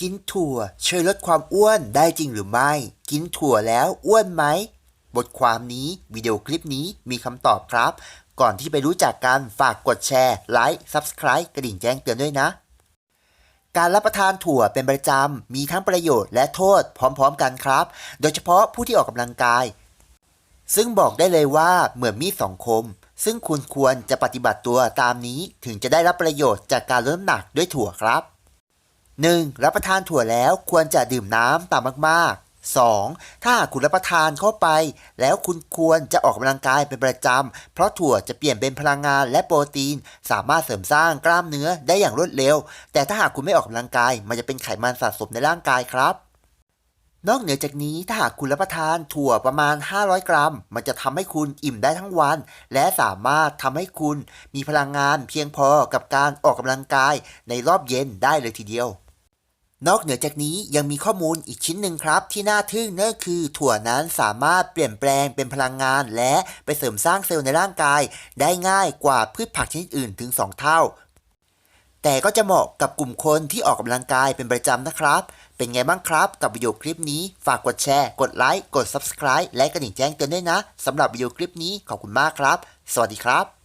กินถั่วช่วยลดความอ้วนได้จริงหรือไม่ กินถั่วแล้วอ้วนไหม บทความนี้วิดีโอคลิปนี้มีคำตอบครับ ก่อนที่ไปรู้จักกันฝากกดแชร์ไลค์ Subscribe กระดิ่งแจ้งเตือนด้วยนะ การรับประทานถั่วเป็นประจำ มีทั้งประโยชน์และโทษพร้อมๆกันครับ โดยเฉพาะผู้ที่ออกกำลังกาย ซึ่งบอกได้เลยว่าเหมือนมีดสองคม ซึ่งคุณควรจะปฏิบัติตัวตามนี้ถึงจะได้รับประโยชน์จากการลดน้ำหนักด้วยถั่วครับ 1. รับประทานถั่วแล้วควรจะดื่มน้ำตามมากๆ 2. ถ้าหากคุณรับประทานเข้าไป แล้วคุณควรจะออกกำลังกายเป็นประจำ เพราะถั่วจะเปลี่ยนเป็นพลังงานและโปรตีน สามารถเสริมสร้างกล้ามเนื้อได้อย่างรวดเร็ว แต่ถ้าหากคุณไม่ออกกำลังกาย มันจะเป็นไขมันสะสมในร่างกายครับ นอกเหนือจากนี้ถ้าหากคุณรับประทานถั่วประมาณ 500 กรัม มันจะทำให้คุณอิ่มได้ทั้งวัน และสามารถทำให้คุณมีพลังงานเพียงพอกับการออกกำลังกายในรอบเย็นได้เลยทีเดียว นอกเหนือจากนี้ยังมีข้อมูลอีกชิ้นหนึ่งครับ ที่น่าทึ่งนั่นคือ ถั่วนั้นสามารถเปลี่ยนแปลงเป็นพลังงาน และไปเสริมสร้างเซลล์ในร่างกาย ได้ง่ายกว่าพืชผักชนิดอื่นถึง 2 เท่า แต่ก็จะเหมาะกับกลุ่มคนที่ออกกำลังกายเป็นประจำนะครับ เป็นไงบ้างครับ กับวิดีโอคลิปนี้ ฝากกดแชร์ กดไลค์กด Subscribe และกระดิ่งแจ้งเตือนด้วยนะสำหรับวิดีโอคลิปนี้ขอบคุณมากครับ สวัสดีครับ